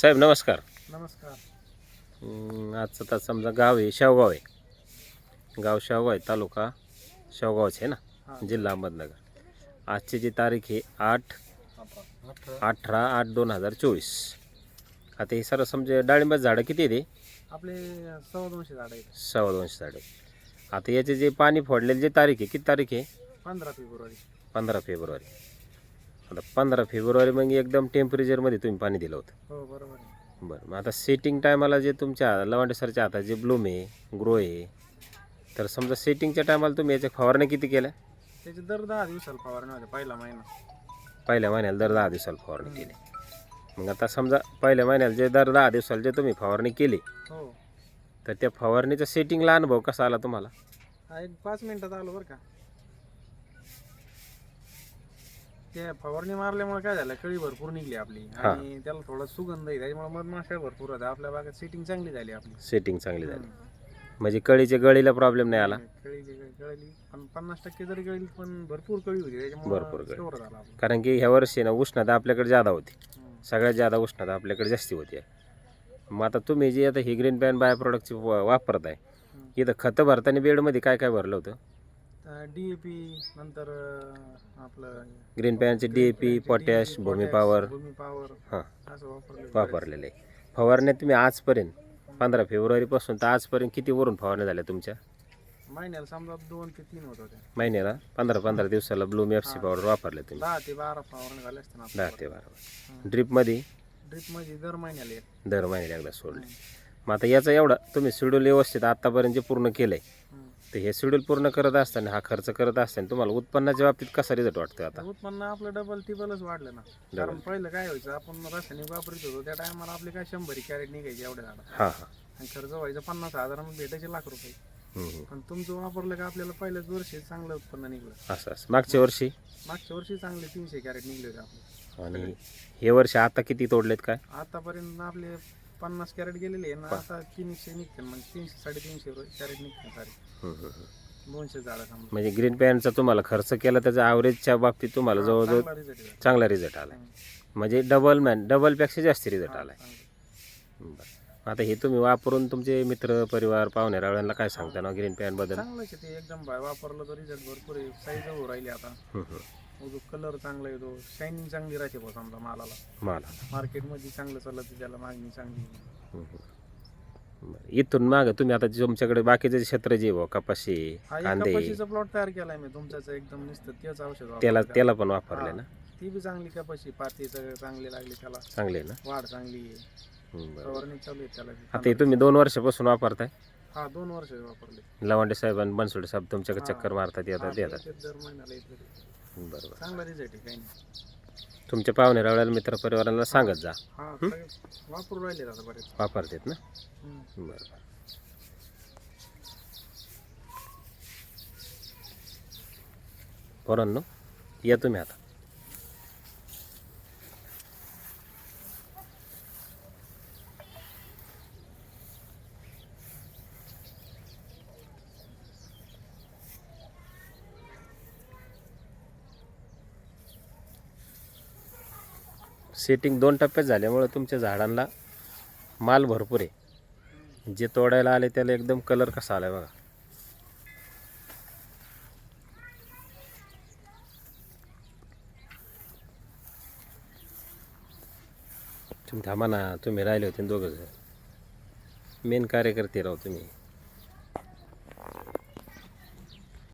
साहेब नमस्कार. नमस्कार. अं, आजचं तर समजा गाव आहे शेवगाव आहे. गाव शेवगाव आहे तालुका शेवगावच आहे ना. जिल्हा अहमदनगर. आजची जी तारीख आहे आठ अठरा. अठरा आठ दोन हजार चोवीस. आता हे सर्व समजा डाळिंबाचं झाडं किती आहे ते आपले सव्वा दोनशे झाड आहेत. सव्वा दोनशे झाडं आता याचे जे पाणी फोडलेली जे तारीख आहे किती तारीख आहे? पंधरा फेब्रुवारी. पंधरा फेब्रुवारी. आता पंधरा फेब्रुवारी मग एकदम टेम्परेचरमध्ये तुम्ही पाणी दिलं होतं. हो बरोबर आहे. बरं मग आता सेटिंग टायमाला जे तुमच्या लवांडे सरच्या हातात जे ब्लूम आहे ग्रो आहे तर समजा सेटिंगच्या टायमाला तुम्ही याच्या फवारण्या किती केल्या? त्याचे दर दहा दिवसाला फवारणी होते पहिला महिना. पहिल्या महिन्याला दर दहा दिवसाला फवारणी केली. मग आता समजा पहिल्या महिन्याला जे दर दहा दिवसाला जे तुम्ही फवारणी केली हो. तर त्या फवारणीचा सेटिंगला अनुभव कसा आला तुम्हाला? हा, एक पाच मिनिटात आलो बरं का. ते फवारणी मारल्यामुळे काय झालं कळी भरपूर निघली आपली. आणि त्याला थोडा सुगंध आहे त्याच्यामुळे मधमाशा भरपूर होत्या आपल्या बागेत सेटिंग चांगली झाली आपली सेटिंग चांगली झाली. म्हणजे कळीच्या गळीला प्रॉब्लेम नाही आला पण पन्नास टक्के जरी कळली पण भरपूर कळी होती भरपूर झाला आपला. कारण की ह्या वर्षी ना उष्णता आपल्याकडे जादा होती हम्म. सगळ्यात जादा उष्णता आपल्याकडे जास्ती होती मग आता तुम्ही जे आता ही ग्रीन पॅन बाय प्रोडक्टची वापरत आहे हम्म. इथं खतं भरताना बेडमध्ये काय काय भरलं होतं डीएपी नंतर अं, आपलं green पॅनचे D A P potash Bhumi power Bhumi power हां. असं वापरलं वापरलेले आहे. फवारण्या तुम्ही आजपर्यंत पंधरा फेब्रुवारीपासून तर आजपर्यंत किती वरून फवारण्या झाल्या तुमच्या? महिन्याला समजा दोन ते तीन होत होते महिन्याला? पंधरा पंधरा दिवसाला ब्लूम एफ सी पावडर वापरले तुम्ही. दहा ते बारा फवारणी झाले असते ना दहा ते बारा. ड्रीपमध्ये ड्रिपमध्ये दर महिन्याला एक. दर महिन्याला एकदा सोडले. मग आता याचा एवढा तुम्ही शेड्यूल व्यवस्थित आतापर्यंत जे पूर्ण केलंय हम्म. तर हे शेड्यूल पूर्ण करत असताना हा खर्च करत असताना तुम्हाला उत्पन्नाच्या बाबतीत कसा रिझल्ट वाटतो आता? उत्पन्न आपलं डबल टिबलच वाढलं ना. कारण पहिलं काय व्हायचं आपण रासायनिक वापरत होतो त्या टायमाला आपले काय शंभर कॅरेट निघायचे एवढ्या झाडं हां हां. आणि खर्च व्हायचा पन्नास हजार भेटायचे लाख रुपये. पण तुमचं वापरलं का आपल्याला पहिल्याच वर्षी चांगलं उत्पन्न निघलं. असं असं. मागच्या वर्षी? मागच्या वर्षी चांगले तीनशे कॅरेट निघले होते आपले. आणि हे वर्ष आता किती तोडलेत काय? आतापर्यंत आपले पन्नास कॅरेट गेलेले आहे ना आता तीनशे निघते म्हणजे तीनशे साडेतीनशे कॅरेट निघते सारे. दोनशे झाडं समजा म्हणजे ग्रीन पॅनचा तुम्हाला खर्च केला त्याचा ॲव्हरेजच्या बाबतीत तुम्हाला जवळजवळ चांगला result आहे. चांगला रिझल्ट आला. म्हणजे डबल मॅन डबलपेक्षा जास्त रिझल्ट आला चांगलं. बरं आता हे तुम्ही वापरून तुमचे मित्र परिवार पाहुणे रावळ्यांना काय सांगता ना ग्रीन पॅनबद्दल चांगलंच आहे ते एकदम वापरलं तर रिझल्ट भरपूर आहे साईज राहिली आता हम्म, हम्म. कलर चांगला येतो शायनिंग चांगली राहते बघ समजा मालाला मला मार्केटमध्ये चांगलं चाललं त्याला मागणी चांगली. बरं. इथून माग तुम्ही आता जे तुमच्याकडे बाकीचे जे क्षेत्र जे आहे, कपाशी हा एक कांदे कपाशीचा प्लॉट तयार केलाय मी तुमच्याच एकदम नुसतं तेच औषध त्याला त्याला. त्याला पण वापरले हा. ना ती बी चांगली कपाशी पाती सगळं चांगली लागली त्याला चांगले ना वाढ चांगली आहे हम्म, बरं. फवारणी चालू आहे त्याला बी. आता हे तुम्ही दोन वर्षापासून वापरताय हा दोन वर्ष वापरले लवांडे साहेब आणि बनसोडे साहेब तुमच्याकडे हा. चक्कर मारतात येतात हा, देतात ते दर महिन्याला येत. बरोबर. चांगला रिझल्ट आहे काही नाही. तुमच्या पाहुणे रावळ्याला मित्र परिवाराला सांगत जा. हा सगळे वापरून राहिले आता बरेच. वापरतात ना? हम्म. बरं. पोरांनो या तुम्ही आता. सेटिंग दोन टप्प्यात झाल्यामुळं तुमच्या झाडांना माल भरपूर आहे. जे तोडायला आले त्याला एकदम कलर कसा आला आहे बघा. तुम्ही थांबा ना तुम्ही राहिले होते दोघं जण. मेन कार्यकर्ते राहू तुम्ही.